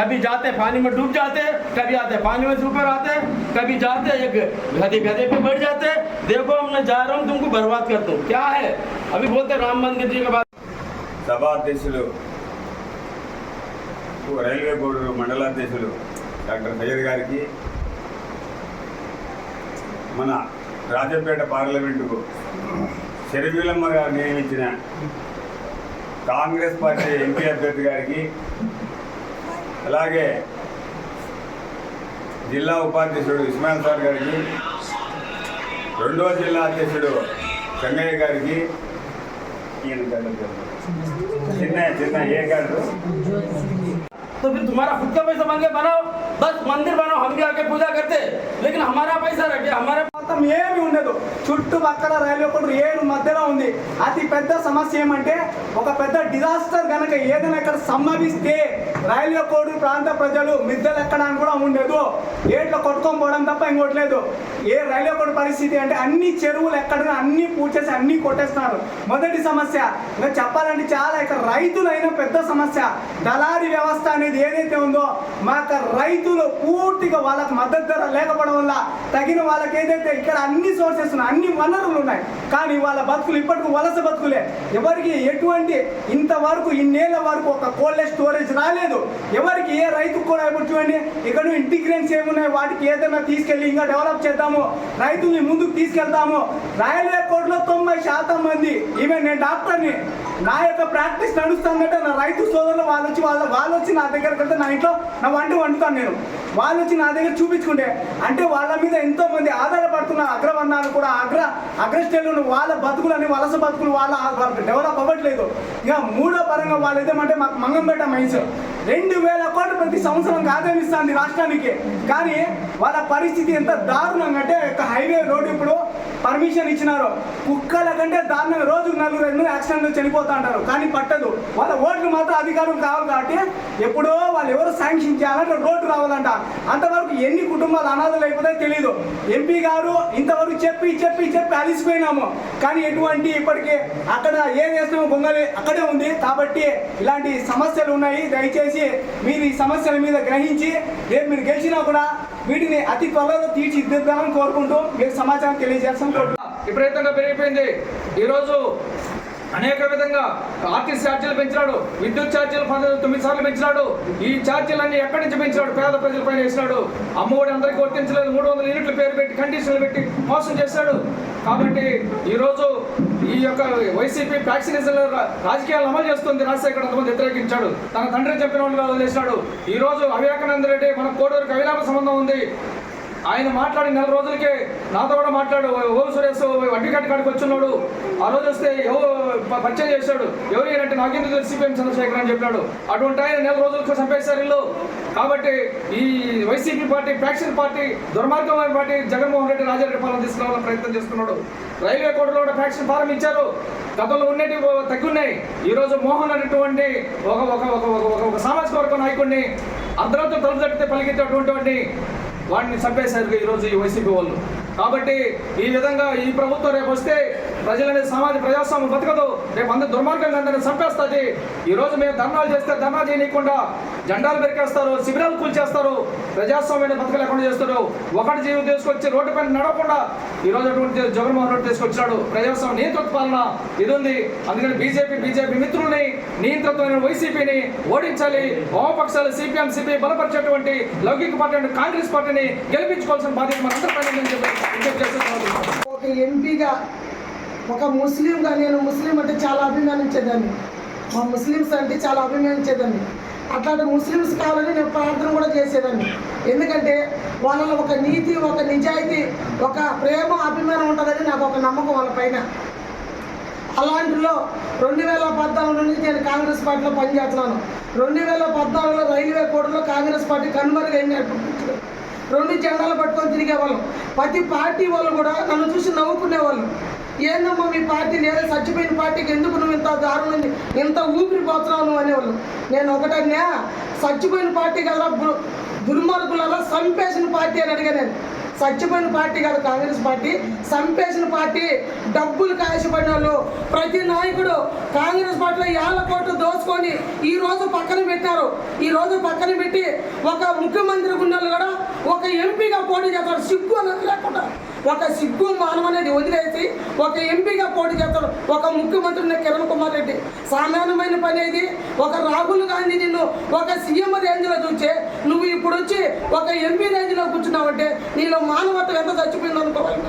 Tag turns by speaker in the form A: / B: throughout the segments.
A: कभी जाते पानी में डूब जाते कभी आते पानी में से ऊपर आते कभी जाते एक गधे गधे पे बैठ जाते देखो मैं जा रहा हूँ तुमको बर्बाद कर दूँ क्या है अभी बोलते राम मंदिर जी के बाद
B: సభాధ్యక్షులు రైల్వే బోర్డు మండలాధ్యక్షులు డాక్టర్ సయ్యద్ గారికి మన రాజంపేట పార్లమెంటుకు షర్మిలమ్మ గారు నియమించిన కాంగ్రెస్ పార్టీ ఎంపీ అభ్యర్థి గారికి అలాగే జిల్లా ఉపాధ్యక్షుడు ఇస్మాయిల్ సార్ గారికి రెండవ జిల్లా అధ్యక్షుడు సంగయ్య గారికి ఈయన పేరు చెప్పండి. చిన్న చిన్న ఏ గారు
A: तो फिर तुम्हारा खुद का पैसा मांगे बनाओ बस मंदिर बनाओ हम भी आके पूजा करते लेकिन हमारा पैसा रखे हमारे
C: మొత్తం ఏమి ఉండదు. చుట్టుపక్కల రైల్వే కోడ్ ఏడు మధ్యలో ఉంది. అతి పెద్ద సమస్య ఏమంటే ఒక పెద్ద డిజాస్టర్ కనుక ఏదైనా ఇక్కడ సంభవిస్తే రైల్వే కోడ్ ప్రాంత ప్రజలు మిద్దెలు ఎక్కడానికి కూడా ఉండదు. ఏట్లో కొట్టుకొని పోవడం తప్ప ఇంకోట్లేదు ఏ రైల్వే కోడ్ పరిస్థితి అంటే అన్ని చెరువులు ఎక్కడ అన్ని పూడ్చేసి అన్ని కొట్టేస్తున్నారు. మొదటి సమస్య ఇంకా చెప్పాలంటే చాలా ఇక్కడ రైతులైన పెద్ద సమస్య. దళారీ వ్యవస్థ అనేది ఏదైతే ఉందో మా రైతులు పూర్తిగా వాళ్ళకి మద్దతు ధర లేకపోవడం వల్ల తగిన వాళ్ళకి ఏదైతే ఇక్కడ అన్ని సోర్సెస్ ఉన్నాయి అన్ని వనరులు ఉన్నాయి. కానీ వాళ్ళ బతుకులు ఇప్పటికి వలస బతుకులే. ఎవరికి ఎటువంటి ఇంతవరకు ఇన్నేళ్ళ వరకు ఒక కోల్డ్ స్టోరేజ్ రాలేదు. ఎవరికి ఏ రైతుకు కూడా ఇప్పుడు చూడండి ఇక్కడ ఇంటిగ్రెన్స్ ఏమున్నాయి వాటికి ఏదైనా తీసుకెళ్ళి ఇంకా డెవలప్ చేద్దాము. రైతుల్ని ముందుకు తీసుకెళ్తాము. రైల్వే కోర్టులో తొంభై శాతం మంది ఈవెన్ నేను డాక్టర్ని నా యొక్క ప్రాక్టీస్ నడుస్తుందంటే నా రైతు సోదరులు వాళ్ళు వచ్చి వాళ్ళ వాళ్ళు వచ్చి నా దగ్గర కంటే నా ఇంట్లో నా వంట వండుతాను నేను. వాళ్ళు వచ్చి నా దగ్గర చూపించుకుంటే అంటే వాళ్ళ మీద ఎంతో మంది బతుకున్న అగ్రవర్ణాలు కూడా అగ్ర అగ్రస్టేళ్ళు వాళ్ళ బతుకులని వలస బతుకులు వాళ్ళ వాళ్ళకి డెవలప్ అవ్వట్లేదు. ఇక మూడో పరంగా వాళ్ళు ఏదేమంటే మాకు మంగంపేట మైన్స్ రెండు వేల కోట్లు ప్రతి సంవత్సరం ఆదాయమిస్తుంది రాష్ట్రానికి. కానీ వాళ్ళ పరిస్థితి ఎంత దారుణంగా అంటే ఒక హైవే రోడ్డు ఇప్పుడు పర్మిషన్ ఇచ్చినారు. కుక్కల కంటే దారుణంగా రోజు నలుగురు రెండు యాక్సిడెంట్లు చనిపోతా అంటారు. కానీ పట్టదు. వాళ్ళ ఓట్లు మాత్రం అధికారం కావాలి కాబట్టి ఎప్పుడో వాళ్ళు ఎవరు శాంక్షన్ చేయాలంటే రోడ్డు రావాలంట. అంతవరకు ఎన్ని కుటుంబాలు అనాథలు అయిపోతాయో తెలియదు ఎంపీ గారు ఇంతవరకు చెప్పి చెప్పి చెప్పి అలిసిపోయినాము. కానీ ఎటువంటి ఇప్పటికీ అక్కడ ఏం చేస్తున్నామో గొంగలి అక్కడే ఉంది. కాబట్టి ఇలాంటి సమస్యలు ఉన్నాయి. దయచేసి మీరు ఈ సమస్యల మీద గ్రహించి రేపు మీరు గెలిచినా కూడా వీటిని అతి త్వరలో తీర్చిదిద్దామని కోరుకుంటూ మీరు సమాచారం తెలియజేస్తాం. కోరుకుంటున్నాం
D: విపరీతంగా పెరిగిపోయింది. ఈరోజు అనేక విధంగా ఆర్టీసీ ఛార్జీలు పెంచినాడు. విద్యుత్ ఛార్జీలు పది తొమ్మిది సార్లు పెంచినాడు. ఈ ఛార్జీలన్నీ ఎక్కడి నుంచి పెంచినాడు? పేద ప్రజల పైన వేసినాడు. అమ్మఒడి అందరికీ వర్తించలేదు మూడు వందల యూనిట్లు పేరు పెట్టి కండిషన్లు పెట్టి మోసం చేశాడు. కాబట్టి ఈరోజు ఈ యొక్క వైసీపీ ఫ్యాక్సినేషన్ రాజకీయాలు అమలు చేస్తుంది రాజశేఖర్ అంతమంది వ్యతిరేకించాడు. తన తండ్రి చెప్పిన వాళ్ళు వదిలేసినాడు. ఈరోజు అవివేకానంద రెడ్డి మన కోడూరుకి అవినాభ సంబంధం ఉంది. ఆయన మాట్లాడి నెల రోజులకే నాతో కూడా మాట్లాడు. ఓ సురేష్ వడ్డీ కట్టి కాడికి వచ్చిన్నాడు ఆ రోజు వస్తే ఎవరు పరిచయం చేశాడు. ఎవరు అంటే నాకెందుకు తెలుసు సిపిఎం చంద్రశేఖర్ అని చెప్పాడు అటువంటి ఆయన నెల రోజులకు చంపేశారు ఇల్లు. కాబట్టి ఈ వైసీపీ పార్టీ ఫ్యాక్షన్ పార్టీ దుర్మార్గమైన పార్టీ జగన్మోహన్ రెడ్డి రాజారెడ్డి పాలన తీసుకురావాలని ప్రయత్నం చేస్తున్నాడు. రైల్వే కోర్టులో కూడా ఫ్యాక్షన్ ఫారం ఇచ్చారు గతంలో ఉన్నటి తగ్గున్నాయి. ఈ రోజు మోహన్ అనేటువంటి ఒక ఒక ఒక ఒక- ఒక- ఒక సామాజిక వర్గ నాయకుడిని అర్ధరాత్రి తలుపు తట్టితే పలికించేటువంటి వాడిని చంపేశారు ఈరోజు ఈ వైసీపీ వాళ్ళు. కాబట్టి ఈ విధంగా ఈ ప్రభుత్వం రేపు వస్తే ప్రజలనే సమాజ ప్రజాస్వామ్యం బతకదు. రేపు అందరు దుర్మార్గంగా అందరిని చంపేస్తుంది. ఈ రోజు మేము ధర్నాలు చేస్తే ధర్నా చేయనీయకుండా జెండాలు పెరికేస్తారు శిబిరాలు కూల్చేస్తారు ప్రజాస్వామ్యాన్ని బతకలేకుండా చేస్తారు. ఒకటి జీవి తీసుకొచ్చి రోడ్డు పైన నడవకుండా ఈ రోజు అటువంటి జగన్మోహన్ రెడ్డి తీసుకొచ్చాడు ప్రజాస్వామ్య నియంతృత్వాలన ఇది ఉంది అందుకని బీజేపీ బీజేపీ మిత్రుల్ని నియంతృత్వమైన వైసీపీని ఓడించాలి. వామపక్షాలు సిపిఎం సిపి బలపరిచేటువంటి లౌకిక పార్టీ కాంగ్రెస్ పార్టీని గెలిపించుకోవాల్సిన బాధ్యత మనందరి పైన చెప్పి
E: ఎంపీగా ఒక ముస్లింగా నేను ముస్లిం అంటే చాలా అభిమానించేదాన్ని. మా ముస్లిమ్స్ అంటే చాలా అభిమానించేదాన్ని. అట్లాంటి ముస్లిమ్స్ కావాలని నేను ప్రార్థన కూడా చేసేదాన్ని. ఎందుకంటే వాళ్ళలో ఒక నీతి ఒక నిజాయితీ ఒక ప్రేమ అభిమానం ఉంటుందని నాకు ఒక నమ్మకం వాళ్ళ పైన. అలాంటిలో రెండు వేల పద్నాలుగు నుంచి నేను కాంగ్రెస్ పార్టీలో పనిచేస్తున్నాను. రెండు వేల పద్నాలుగులో రైల్వే కోడ్లో కాంగ్రెస్ పార్టీ కనుమరుగైంది రెండు జెండాలు పట్టుకొని తిరిగేవాళ్ళం. ప్రతి పార్టీ వాళ్ళు కూడా నన్ను చూసి నవ్వుకునేవాళ్ళు. ఏందమ్మా మీ పార్టీ? లేదా చచ్చిపోయిన పార్టీకి ఎందుకు నువ్వు ఇంత దారుణం ఇంత ఊపిరి పోతున్నావు నువ్వు అనేవాళ్ళు? నేను ఒకటన్నా చచ్చిపోయిన పార్టీ కదా దుర్మార్గులలో సంపేసిన పార్టీ అని అడిగా నేను. చచ్చిపోయిన పార్టీ కాదు కాంగ్రెస్ పార్టీ సంపేసిన పార్టీ డబ్బులు కాసిపడిన వాళ్ళు. ప్రతి నాయకుడు కాంగ్రెస్ పార్టీలో ఏళ్ళ కోట్లు దోచుకొని ఈ రోజు పక్కన పెట్టారు. ఈ రోజు పక్కన పెట్టి ఒక ముఖ్యమంత్రి గుండెలు కూడా ఒక ఎంపీగా పోటీ చేస్తారు. సిగ్గు అనేది లేకుండా. ఒక సిగ్గు మానవ అనేది వదిలేసి ఒక ఎంపీగా పోటీ చేస్తాడు. ఒక ముఖ్యమంత్రి కిరణ్ కుమార్ రెడ్డి. సామాన్యమైన పని ఇది ఒక రాహుల్ గాంధీ నిన్ను ఒక సీఎం రేంజ్లో చూచే నువ్వు ఇప్పుడు వచ్చి ఒక ఎంపీ రేంజ్లో కూర్చున్నావంటే నీలో మానవత్వం ఎంత చచ్చిపోయింది అనుకోవాలి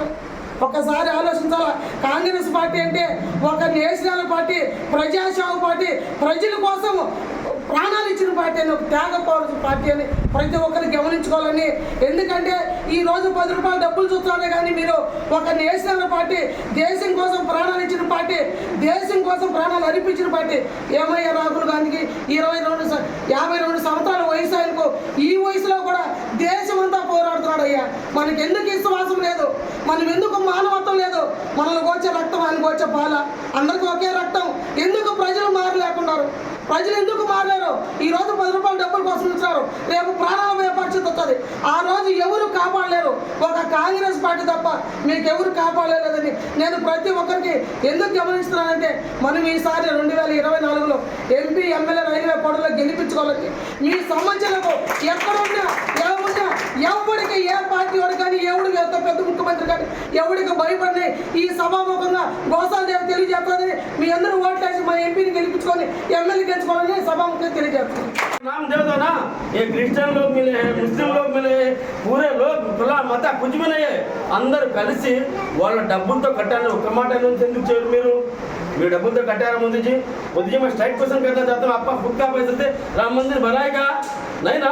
E: ఒకసారి ఆలోచించాలా? కాంగ్రెస్ పార్టీ అంటే ఒక నేషనల్ పార్టీ ప్రజాసేవ పార్టీ ప్రజల కోసం ప్రాణాలు ఇచ్చిన పార్టీ అని ఒక త్యాగ పార్టీ అని ప్రతి ఒక్కరు గమనించుకోవాలని. ఎందుకంటే ఈ రోజు పది రూపాయలు డబ్బులు చూస్తున్నారే కానీ మీరు ఒక నేషనల్ పార్టీ దేశం కోసం ప్రాణాలు ఇచ్చిన పార్టీ దేశం కోసం ప్రాణాలు అర్పించిన పార్టీ. ఏమయ్యా రాహుల్ గాంధీకి ఇరవై రెండు యాభై రెండు సంవత్సరాల వయసు ఆయనకు ఈ వయసులో కూడా దేశ అయ్యా మనకి ఎందుకు విశ్వాసం లేదు? మనం ఎందుకు మానవత్వం లేదు? మనల్ని వచ్చే రక్తం ఆయనకు వచ్చే పాల. అందరికీ ఒకే రక్తం. ఎందుకు ప్రజలు మారలేకున్నారు ప్రజలు ఎందుకు మారలేరు? ఈ రోజు పది రూపాయలు డబ్బుల కోసం ఇచ్చారు రేపు ప్రాణాల పోయే పరిస్థితి వస్తుంది ఆ రోజు ఎవరు కాపాడలేరు? ఒక కాంగ్రెస్ పార్టీ తప్ప మీకు ఎవరు కాపాడలేదని నేను ప్రతి ఒక్కరికి ఎందుకు గమనిస్తున్నానంటే మనం ఈసారి రెండు వేల ఇరవై నాలుగులో ఎంపీ ఎమ్మెల్యే రైల్వే పొడలో గెలిపించుకోవాలని. మీ సమస్యలకు ఎక్కడున్నా ఏమున్నా ఎవరికి ఏ పార్టీ వాడు కానీ ఎవడికి ఎంత పెద్ద ముఖ్యమంత్రి కానీ ఎవడికి భయపడి ఈ సభాముఖంగా గోసాలదేవి తెలియజేస్తుంది. మీ అందరూ ఓట్లేసి మా ఎంపీని గెలిపించుకొని ఎమ్మెల్యే గెలుచుకోవాలని సభాముఖంగా తెలియజేస్తుంది.
A: అందరు అందరూ కలిసి వాళ్ళ డబ్బులతో కట్టాలని ఒక్క మాట ఎందుకు చేయరు మీరు? మీరు డబ్బులతో కట్టారా मोदी मोदी जी मैं स्ट्राइक क्वेश्चन करना चाहता हूँ आपका खुद का पैसे से राम मंदिर बनाएगा नहीं ना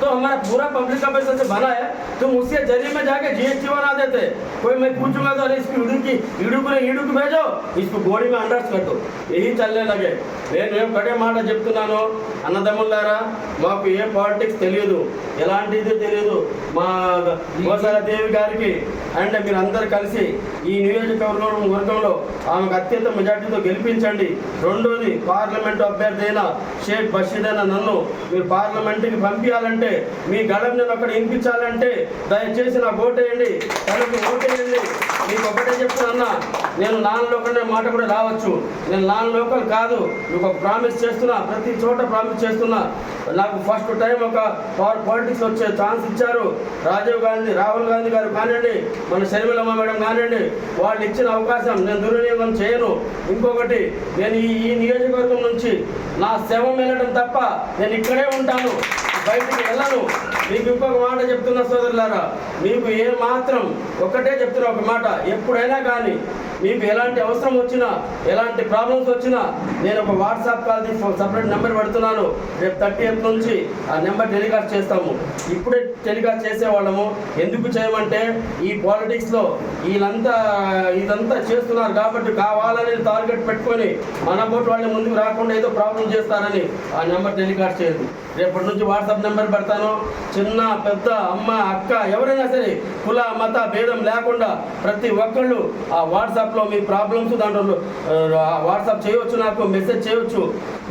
A: तो हमारा पूरा पब्लिक का पैसा से बना है तुम उसके जरिए में जाके जीएसटी बना देते कोई मैं पूछूंगा तो अरे इसकी ईडू की ईडू को ईडू को भेजो इसको गोड़ी में अंडर्स कर दो यही चलने लगे నేను ఏం కడే మాట చెప్తున్నాను అన్నదమ్ములారా మాకు ఏ పాలిటిక్స్ తెలియదు ఎలాంటిది తెలియదు మా గోసాల దేవి గారికి అండ్ మీరు అందరు కలిసి ఈ నియోజకవర్గం వర్గంలో ఆమెకు అత్యంత మెజార్టీతో గెలిపించండి. రెండోది పార్లమెంటు అభ్యర్థి అయిన షేక్ బషీర్ అయిన నన్ను మీరు పార్లమెంటుకి పంపించాలంటే మీ గళం నేను అక్కడ వినిపించాలంటే దయచేసి నాకు ఓటేయండి. తనకు ఓటేయండి. మీకు ఒకటే చెప్తున్నా నేను నాన్ లోకల్ మాట కూడా రావచ్చు. నేను నాన్ లోకల్ కాదు. మీకు ఒక ప్రామిస్ చేస్తున్నా ప్రతి చోట ప్రామిస్ చేస్తున్నా. నాకు ఫస్ట్ టైం ఒక పాలిటిక్స్ వచ్చే ఛాన్స్ ఇచ్చారు. రాజీవ్ గాంధీ రాహుల్ గాంధీ గారు కానివ్వండి మన శర్మిలమ్మ మేడం కానివ్వండి వాళ్ళు ఇచ్చిన అవకాశం నేను దుర్వినియోగం చేయను. ఇంకొకటి నేను ఈ నియోజకవర్గం నుంచి నా శవం వెళ్ళడం తప్ప నేను ఇక్కడే ఉంటాను. బయటికి వెళ్ళను. మీకు ఇంకొక మాట చెప్తున్నా సోదరులారా మీకు ఏ మాత్రం ఒక్కటే చెప్తున్నా ఒక మాట. ఎప్పుడైనా కానీ మీకు ఎలాంటి అవసరం వచ్చినా ఎలాంటి ప్రాబ్లమ్స్ వచ్చినా నేను ఒక వాట్సాప్ కాల్ సపరేట్ నెంబర్ పెడుతున్నాను. రేపు థర్టీ ఎయిత్ నుంచి ఆ నెంబర్ టెలికాస్ట్ చేస్తాము. ఇప్పుడే టెలికాస్ట్ చేసేవాళ్ళము. ఎందుకు చేయమంటే ఈ పాలిటిక్స్లో వీళ్ళంతా ఇదంతా చేస్తున్నారు కాబట్టి కావాలని టార్గెట్ పెట్టుకొని మన బోటు వాళ్ళ ముందుకు రాకుండా ఏదో ప్రాబ్లం చేస్తారని ఆ నెంబర్ టెలికాస్ట్ చేయదు రేపటి నుంచి వాట్సాప్ నెంబర్ పెడతాను. చిన్న పెద్ద అమ్మ అక్క ఎవరైనా సరే కుల మత భేదం లేకుండా ప్రతి ఒక్కళ్ళు ఆ వాట్సాప్ వాట్సాప్లో మీ ప్రాబ్లమ్స్ దాంట్లో వాట్సాప్ చేయవచ్చు నాకు మెసేజ్ చేయవచ్చు.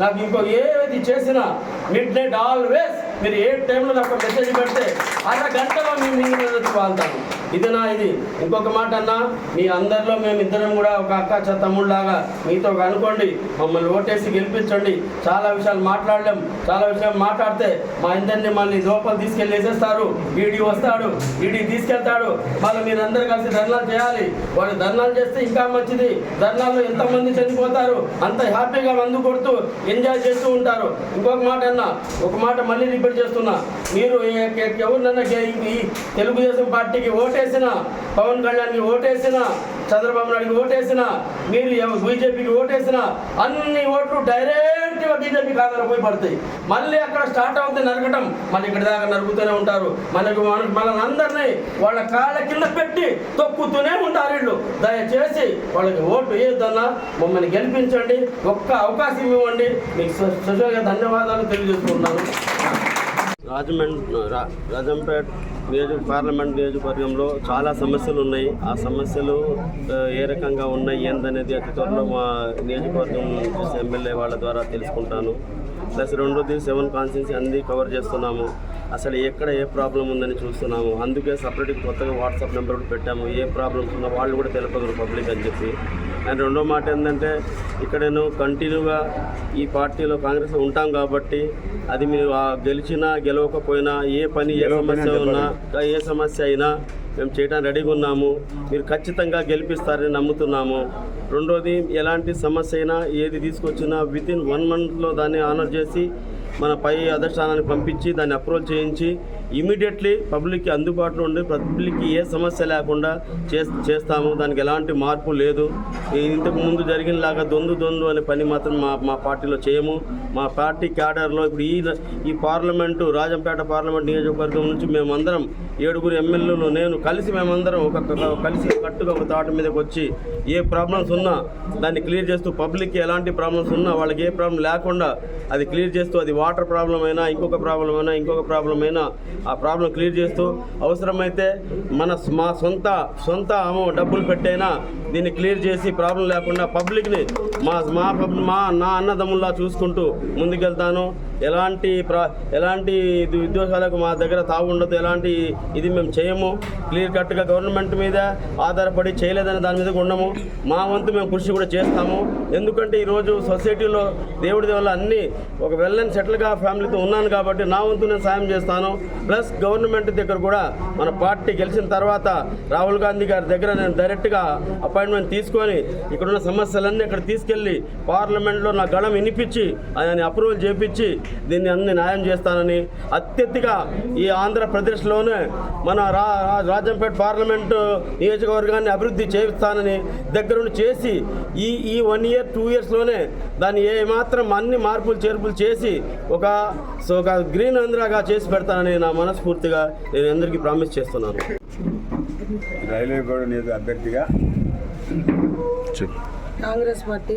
A: నాకు ఇంకో ఏది చేసినా మిడ్ నైట్ ఆల్వేస్ మీరు ఏ టైంలో నాకు మెసేజ్ పెడితే అర గంటలో మేము మీ వాళ్తాను ఇది నా ఇది? ఇంకొక మాట అన్నా మీ అందరిలో మేము ఇద్దరం కూడా ఒక అక్క చ తమ్ముళ్ళలాగా మీతో అనుకోండి మమ్మల్ని ఓటేసి గెలిపించండి. చాలా విషయాలు మాట్లాడలేం చాలా విషయాలు మాట్లాడితే మా ఇద్దరిని మళ్ళీ లోపల తీసుకెళ్ళి వేసేస్తారు ఈడీ వస్తాడు ఈడీ తీసుకెళ్తాడు. వాళ్ళు మీరందరూ కలిసి ధర్నాలు చేయాలి. వాళ్ళు ధర్నాలు చేస్తే ఇంకా మంచిది. ధర్నాలు ఎంతమంది చనిపోతారు అంత హ్యాపీగా మందు కొడుతూ ఎంజాయ్ చేస్తూ ఉంటారు. ఇంకొక మాట అన్న ఒక మాట మళ్ళీ రిపీట్ చేస్తున్నా. మీరు ఎవరినన్నా ఈ తెలుగుదేశం పార్టీకి ఓటే ఓటేసిన పవన్ కళ్యాణ్కి ఓటేసిన చంద్రబాబు నాయుడుకి ఓటేసిన మీరు బీజేపీకి ఓటేసిన అన్ని ఓట్లు డైరెక్ట్గా బీజేపీ ఖాతాలో పోయి పడతాయి. మళ్ళీ అక్కడ స్టార్ట్ అవుతుంది నరకటం మళ్ళీ ఇక్కడ దాకా నరుకుతూనే ఉంటారు. మనకు మన మనల్ని అందరినీ వాళ్ళ కాళ్ళ కింద పెట్టి తొక్కుతూనే ఉంటారు వీళ్ళు. దయచేసి వాళ్ళకి ఓటు వేయొద్దన్నా మమ్మల్ని గెలిపించండి ఒక్క అవకాశం ఇవ్వండి. మీకు సు- ధన్యవాదాలు తెలియజేసుకుంటున్నాను. రాజమండ్రి రాజంపేట నియోజక పార్లమెంట్ నియోజకవర్గంలో చాలా సమస్యలు ఉన్నాయి. ఆ సమస్యలు ఏ రకంగా ఉన్నాయి ఏందనేది అతి త్వరలో మా నియోజకవర్గం చూసి ఎమ్మెల్యే వాళ్ళ ద్వారా తెలుసుకుంటాను. ప్లస్ రెండోది సెవెన్ కాన్స్టిట్యూన్సీ అన్ని కవర్ చేస్తున్నాము. అసలు ఎక్కడ ఏ ప్రాబ్లం ఉందని చూస్తున్నాము. అందుకే సపరేట్గా కొత్తగా వాట్సాప్ నెంబర్ కూడా పెట్టాము. ఏ ప్రాబ్లమ్స్ ఉన్నా వాళ్ళు కూడా తెలపగలరు పబ్లిక్ అని చెప్పి. అండ్ రెండో మాట ఏంటంటే ఇక్కడ నేను కంటిన్యూగా ఈ పార్టీలో కాంగ్రెస్లో ఉంటాం కాబట్టి అది మీరు గెలిచినా గెలవకపోయినా ఏ పని ఏ సమస్య ఉన్నా ఏ సమస్య అయినా మేము చేయడానికి రెడీగా ఉన్నాము. మీరు ఖచ్చితంగా గెలిపిస్తారని నమ్ముతున్నాము. రెండోది ఎలాంటి సమస్య అయినా ఏది తీసుకొచ్చినా విత్ ఇన్ వన్ మంత్లో దాన్ని ఆనర్ చేసి మన పై అధిష్టానానికి పంపించి దాన్ని అప్రూవల్ చేయించి ఇమీడియట్లీ పబ్లిక్కి అందుబాటులో ఉండి పబ్లిక్కి ఏ సమస్య లేకుండా చే చేస్తాము. దానికి ఎలాంటి మార్పు లేదు. ఇంతకు ముందు జరిగినలాగా దొందు దొందు అనే పని మాత్రం మా మా పార్టీలో చేయము. మా పార్టీ క్యాడర్లో ఇప్పుడు ఈ ఈ పార్లమెంటు రాజంపేట పార్లమెంట్ నియోజకవర్గం నుంచి మేమందరం ఏడుగురు ఎమ్మెల్యేలు నేను కలిసి మేమందరం ఒక- కలిసి కట్టుగా ఒక తాట మీదకి వచ్చి ఏ ప్రాబ్లమ్స్ ఉన్నా దాన్ని క్లియర్ చేస్తూ పబ్లిక్కి ఎలాంటి ప్రాబ్లమ్స్ ఉన్నా వాళ్ళకి ఏ ప్రాబ్లం లేకుండా అది క్లియర్ చేస్తూ అది వాటర్ ప్రాబ్లం అయినా ఇంకొక ప్రాబ్లం అయినా ఇంకొక ప్రాబ్లం అయినా ఆ ప్రాబ్లం క్లియర్ చేస్తూ అవసరమైతే మన మా సొంత సొంత అమౌ డబ్బులు పెట్టైనా దీన్ని క్లియర్ చేసి ప్రాబ్లం లేకుండా పబ్లిక్ని మా మా మా నా అన్నదమ్ముల్లా చూసుకుంటూ ముందుకెళ్తాను. ఎలాంటి ప్రా ఎలాంటి ఇది మా దగ్గర తావు ఉండదు. ఎలాంటి ఇది మేము చేయము. క్లియర్ కట్గా గవర్నమెంట్ మీద ఆధారపడి చేయలేదని దాని మీద ఉండము మా వంతు మేము కృషి కూడా చేస్తాము. ఎందుకంటే ఈరోజు సొసైటీలో దేవుడి వల్ల అన్ని ఒక వెల్ అండ్ సెటిల్గా ఫ్యామిలీతో ఉన్నాను కాబట్టి నా వంతు నేను సాయం చేస్తాను. ప్లస్ గవర్నమెంట్ దగ్గర కూడా మన పార్టీ గెలిచిన తర్వాత రాహుల్ గాంధీ గారి దగ్గర నేను డైరెక్ట్గా అపాయింట్మెంట్ తీసుకొని ఇక్కడున్న సమస్యలన్నీ అక్కడ తీసుకెళ్ళి పార్లమెంట్లో నా గళం వినిపించి ఆయన అప్రూవల్ చేపించి దీన్ని అన్ని న్యాయం చేస్తానని అత్యధిక ఈ ఆంధ్రప్రదేశ్లోనే మన రా రా- రాజంపేట పార్లమెంటు నియోజకవర్గాన్ని అభివృద్ధి చేస్తానని దగ్గరుండి చేసి ఈ ఈ వన్ ఇయర్ టూ ఇయర్స్లోనే దాన్ని ఏ మాత్రం అన్ని మార్పులు చేర్పులు చేసి ఒక సో ఒక గ్రీన్ ఆంధ్రాగా చేసి పెడతానని నా మనస్ఫూర్తిగా నేను అందరికీ ప్రామిస్ చేస్తున్నాను.
B: రైల్వే నియోజక అభ్యర్థిగా
E: కాంగ్రెస్ పార్టీ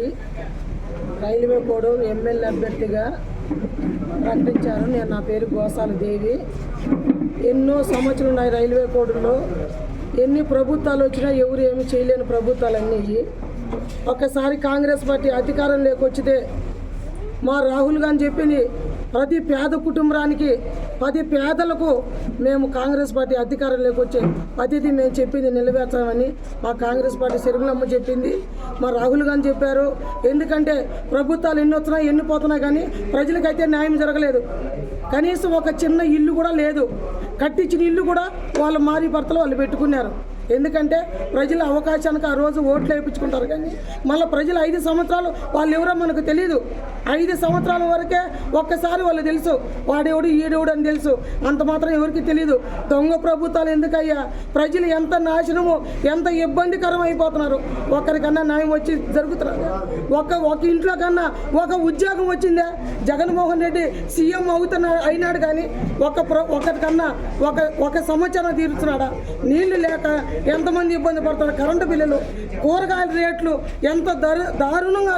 E: రైల్వే కోడ్ ఎమ్మెల్యే అభ్యర్థిగా ప్రకటించారు. నేను నా పేరు గోసాల దేవి. ఎన్నో సంవత్సరాలు ఉన్నాయి రైల్వే కోడ్లో ఎన్ని ప్రభుత్వాలు వచ్చినా ఎవరు ఏమి చేయలేని ప్రభుత్వాలన్నీ. అన్నీ ఒకసారి కాంగ్రెస్ పార్టీ అధికారం లేకొచ్చితే మా రాహుల్ గాంధీ చెప్పింది ప్రతి పేద కుటుంబానికి ప్రతి పేదలకు మేము కాంగ్రెస్ పార్టీ అధికారంలోకి వచ్చే ప్రతిదీ మేము చెప్పింది నిలబెడతామని మా కాంగ్రెస్ పార్టీ సిరిగులమ్మ చెప్పింది మా రాహుల్ గాంధీ చెప్పారు. ఎందుకంటే ప్రభుత్వాలు ఎన్ని వస్తున్నాయి ఎన్ని పోతున్నాయి కానీ ప్రజలకైతే న్యాయం జరగలేదు. కనీసం ఒక చిన్న ఇల్లు కూడా లేదు. కట్టించిన ఇల్లు కూడా వాళ్ళ మారి భర్తలు వాళ్ళు పెట్టుకున్నారు. ఎందుకంటే ప్రజల అవకాశానికి ఆ రోజు ఓట్లు వేయించుకుంటారు కానీ మళ్ళీ ప్రజలు ఐదు సంవత్సరాలు వాళ్ళు ఎవరో మనకు తెలియదు ఐదు సంవత్సరాల వరకే ఒక్కసారి వాళ్ళు తెలుసు వాడేవుడు ఈడేవుడు అని తెలుసు. అంత మాత్రం ఎవరికి తెలియదు దొంగ ప్రభుత్వాలు ఎందుకయ్యా? ప్రజలు ఎంత నాశనము ఎంత ఇబ్బందికరం అయిపోతున్నారు. ఒకరికన్నా న్యాయం వచ్చి జరుగుతున్నారు ఒక ఒక ఇంట్లో కన్నా ఒక ఉద్యోగం వచ్చిందే? జగన్మోహన్ రెడ్డి సీఎం అవుతున్న అయినాడు కానీ ఒక ప్ర ఒకరికన్నా ఒక ఒక సంవత్సరం తీరుతున్నాడా? నీళ్ళు లేక ఎంతమంది ఇబ్బంది పడుతున్నారు కరెంటు బిల్లులు కూరగాయల రేట్లు ఎంత దారుణంగా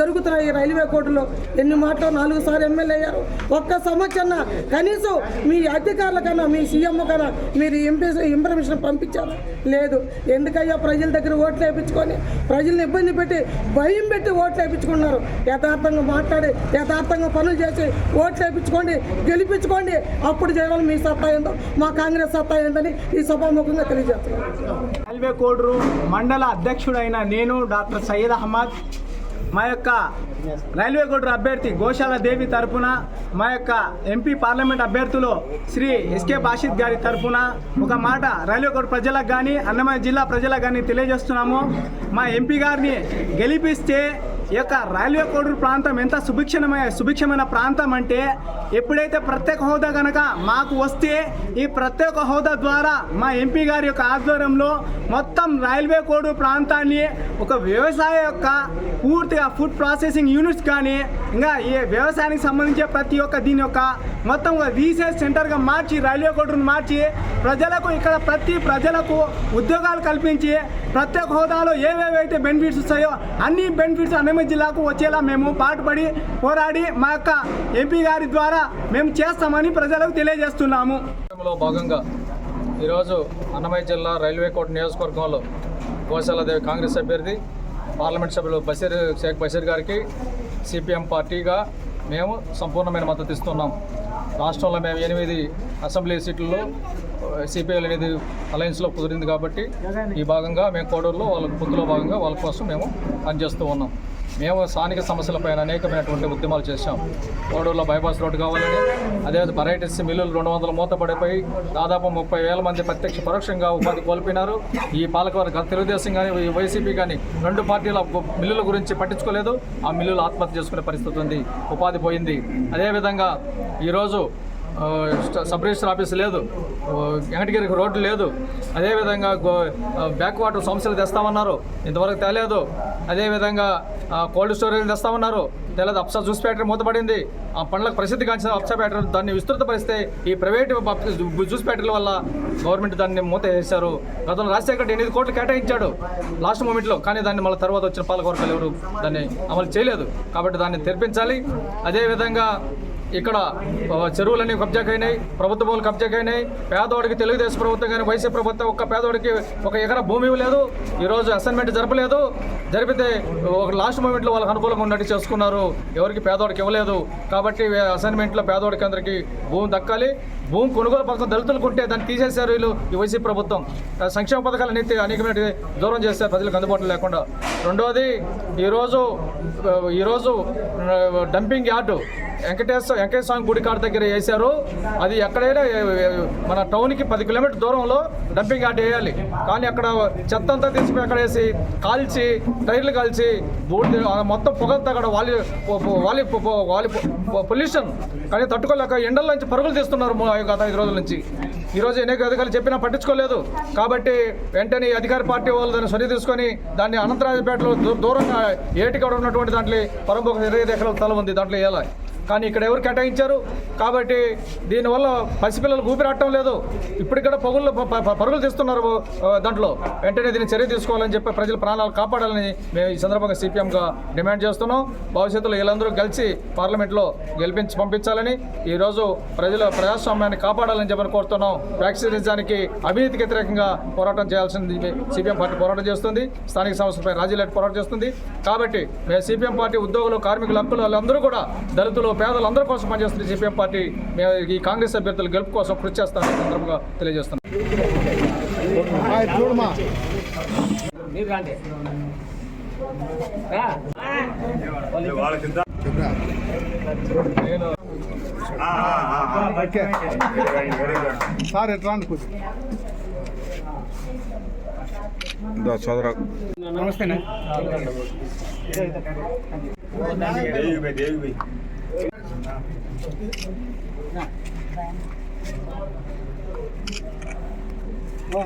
E: జరుగుతున్నాయి రైల్వే కోర్టులో ఎన్ని మాటలు నాలుగు సార్లు ఎమ్మెల్యే అయ్యారు. ఒక్క సంవత్సరం కనీసం మీ అధికారుల కన్నా మీ సీఎం కన్నా మీరు ఎంపీ ఇన్ఫర్మేషన్ పంపించారు? లేదు. ఎందుకయ్యా ప్రజల దగ్గర ఓట్లు వేయించుకొని ప్రజల్ని ఇబ్బంది పెట్టి భయం పెట్టి ఓట్లు వేయించుకున్నారు యథార్థంగా మాట్లాడి యథార్థంగా పనులు చేసి ఓట్లు వేయించుకోండి గెలిపించుకోండి. అప్పుడు చేయాలని మీ సత్తా ఏందో మా కాంగ్రెస్ సత్తా ఏందని ఈ సభాముఖంగా తెలియజేస్తున్నారు.
C: రైల్వే కోడరు మండల అధ్యక్షుడైన నేను డాక్టర్ సయ్యద్ అహ్మద్. మా యొక్క రైల్వే కోడరు అభ్యర్థి గోశాల దేవి తరపున మా యొక్క ఎంపీ పార్లమెంట్ అభ్యర్థులు శ్రీ ఎస్కే బాషిద్ గారి తరఫున ఒక మాట రైల్వే కోడ్ ప్రజలకు కానీ అన్నమయ్య జిల్లా ప్రజలకు కానీ తెలియజేస్తున్నాము. మా ఎంపీ గారిని గెలిపిస్తే ఈ యొక్క రైల్వే కోడూరు ప్రాంతం ఎంత సుభిక్షణమైన సుభిక్షమైన ప్రాంతం అంటే ఎప్పుడైతే ప్రత్యేక హోదా కనుక మాకు వస్తే ఈ ప్రత్యేక హోదా ద్వారా మా ఎంపీ గారి యొక్క ఆధ్వర్యంలో మొత్తం రైల్వే కోడూరు ప్రాంతాన్ని ఒక వ్యవసాయ యొక్క పూర్తిగా ఫుడ్ ప్రాసెసింగ్ యూనిట్స్ కానీ ఇంకా ఈ వ్యవసాయానికి సంబంధించి ప్రతి ఒక్క దీని యొక్క మొత్తం ఒక సెంటర్గా మార్చి రైల్వే కోటను మార్చి ప్రజలకు ఇక్కడ ప్రతి ప్రజలకు ఉద్యోగాలు కల్పించి ప్రత్యేక హోదాలో ఏవేవైతే బెనిఫిట్స్ వస్తాయో అన్ని బెనిఫిట్స్ అన్నమయ్య జిల్లాకు వచ్చేలా మేము పాటుపడి పోరాడి మా యొక్క ఎంపీ గారి ద్వారా మేము చేస్తామని ప్రజలకు తెలియజేస్తున్నాము.
D: భాగంగా ఈరోజు అన్నమయ్య జిల్లా రైల్వే కోట నియోజకవర్గంలో గోశాలదేవి కాంగ్రెస్ అభ్యర్థి పార్లమెంట్ సభ్యులు బషీర్ షేక్ బషీర్ గారికి సిపిఎం పార్టీగా మేము సంపూర్ణమైన మద్దతు ఇస్తున్నాం. రాష్ట్రంలో మేము ఎనిమిది అసెంబ్లీ సీట్లలో సిపిఐలు అనేది అలయన్స్లో కుదిరింది కాబట్టి ఈ భాగంగా మేము కోడూరులో వాళ్ళ పొత్తులో భాగంగా వాళ్ళ కోసం మేము పనిచేస్తూ ఉన్నాం. మేము స్థానిక సమస్యలపైన అనేకమైనటువంటి ఉద్యమాలు చేశాం. కోడూరులో బైపాస్ రోడ్డు కావాలని అదే వెరైటీస్ మిల్లులు రెండు వందల మూత పడిపోయి దాదాపు ముప్పై వేల మంది ప్రత్యక్ష పరోక్షంగా ఉపాధి కోల్పోయినారు. ఈ పాలకవర్గ తెలుగుదేశం కానీ ఈ వైసీపీ కానీ రెండు పార్టీల మిల్లుల గురించి పట్టించుకోలేదు. ఆ మిల్లులు ఆత్మహత్య చేసుకునే పరిస్థితి ఉంది. ఉపాధి పోయింది. అదేవిధంగా ఈరోజు సబ్ రిజిస్టర్ ఆఫీస్ లేదు. వెంకటగిరికి రోడ్డు లేదు. అదేవిధంగా గో బ్యాక్ వాటర్ సమస్యలు తెస్తామన్నారు. ఇంతవరకు తేలేదు. అదేవిధంగా కోల్డ్ స్టోరేజ్ తెస్తామన్నారు. తెల్లది అప్సా జ్యూస్ ఫ్యాక్టరీ మూతపడింది. ఆ పండ్లకు ప్రసిద్ధి కాంచిన అప్సా ఫ్యాక్టరీ దాన్ని విస్తృతపరిస్తే ఈ ప్రైవేట్ జ్యూస్ ఫ్యాక్టరీల వల్ల గవర్నమెంట్ దాన్ని మూత వేశారు గతంలో రాజశేఖర్ రెడ్డి ఎనిమిది కోట్లు కేటాయించాడు లాస్ట్ మూమెంట్లో. కానీ దాన్ని మళ్ళీ తర్వాత వచ్చిన పాలకవర్గాలు ఎవరు దాన్ని అమలు చేయలేదు. కాబట్టి దాన్ని తెరిపించాలి. అదేవిధంగా ఇక్కడ చెరువులన్నీ కబ్జాకైనాయి. ప్రభుత్వ భూములు కబ్జాకైనాయి. పేదవాడికి తెలుగుదేశం ప్రభుత్వం కానీ వైసీపీ ప్రభుత్వం ఒక్క పేదవాడికి ఒక ఎకరా భూమి లేదు ఈరోజు అసైన్మెంట్ జరపలేదు. జరిపితే ఒక లాస్ట్ మూమెంట్లో వాళ్ళకి అనుకూలంగా ఉన్నట్టు చేసుకున్నారు. ఎవరికి పేదోడికి ఇవ్వలేదు. కాబట్టి అసైన్మెంట్లో పేదోడికి అందరికీ భూమి దక్కాలి. భూమి కొనుగోలు పథకం దళితులకు ఉంటే దాన్ని తీసేశారు వీళ్ళు ఈ వైసీపీ ప్రభుత్వం. సంక్షేమ పథకాలు అనేది అనేకమైన దూరం చేస్తారు ప్రజలకు అందుబాటులో లేకుండా. రెండవది ఈరోజు ఈరోజు డంపింగ్ యార్డు వెంకటేశ్వర వెంకటేశ్వర స్వామి గుడి కాడ దగ్గర వేశారు. అది ఎక్కడైనా మన టౌన్కి పది కిలోమీటర్ దూరంలో డంపింగ్ యార్డ్ వేయాలి. కానీ అక్కడ చెత్త అంతా తీసుకుని అక్కడ వేసి కాల్చి టైర్లు కాల్చి బూడి మొత్తం పొగంతా అక్కడ వాళ్ళు వాలి వాలి పొల్యూషన్. కానీ తట్టుకోలేక ఎండల నుంచి పరుగులు తీస్తున్నారు గత ఐదు రోజుల నుంచి. ఈరోజు రోజు అనేక అధికారులు చెప్పినా పట్టించుకోలేదు. కాబట్టి వెంటనే అధికార పార్టీ వాళ్ళు దాన్ని సరి తీసుకొని దాన్ని అనంతరాజపేటలో దూరంగా ఏటికడ ఉన్నటువంటి దాంట్లో పరంపొక ఇరవై ఐదు ఎకరాల తల ఉంది. దాంట్లో వేయాలి. కానీ ఇక్కడ ఎవరు కేటాయించారు? కాబట్టి దీనివల్ల పసిపిల్లలు ఊపిరాటం లేదు. ఇప్పటికీ పగుళ్ళు ప- ప- పరుగులు తీస్తున్నారు దాంట్లో. వెంటనే దీన్ని చర్య తీసుకోవాలని చెప్పి ప్రజల ప్రాణాలు కాపాడాలని మేము ఈ సందర్భంగా సిపిఎంగా డిమాండ్ చేస్తున్నాం. భవిష్యత్తులో వీళ్ళందరూ కలిసి పార్లమెంట్లో గెలిపించి పంపించాలని ఈరోజు ప్రజల ప్రజాస్వామ్యాన్ని కాపాడాలని చెప్పని కోరుతున్నాం. వ్యాక్సినిజానికి అవినీతికి వ్యతిరేకంగా పోరాటం చేయాల్సింది సిపిఎం పార్టీ పోరాటం చేస్తుంది. స్థానిక సంస్థలపై రాజీలెట్ పోరాటం చేస్తుంది. కాబట్టి మేము సిపిఎం పార్టీ ఉద్యోగులు కార్మికులు హక్కులు వాళ్ళందరూ కూడా దళితులు పేదలు అందరి కోసం పనిచేస్తుంది సిపిఎం పార్టీ మేము ఈ కాంగ్రెస్ అభ్యర్థుల గెలుపు కోసం కృషి చేస్తామని సందర్భంగా తెలియజేస్తున్నాం.
C: సార్ ఎట్లా అనుకుంది
B: సోదర.
C: నమస్తేనే
B: దేవి దేవి బై
C: ఓ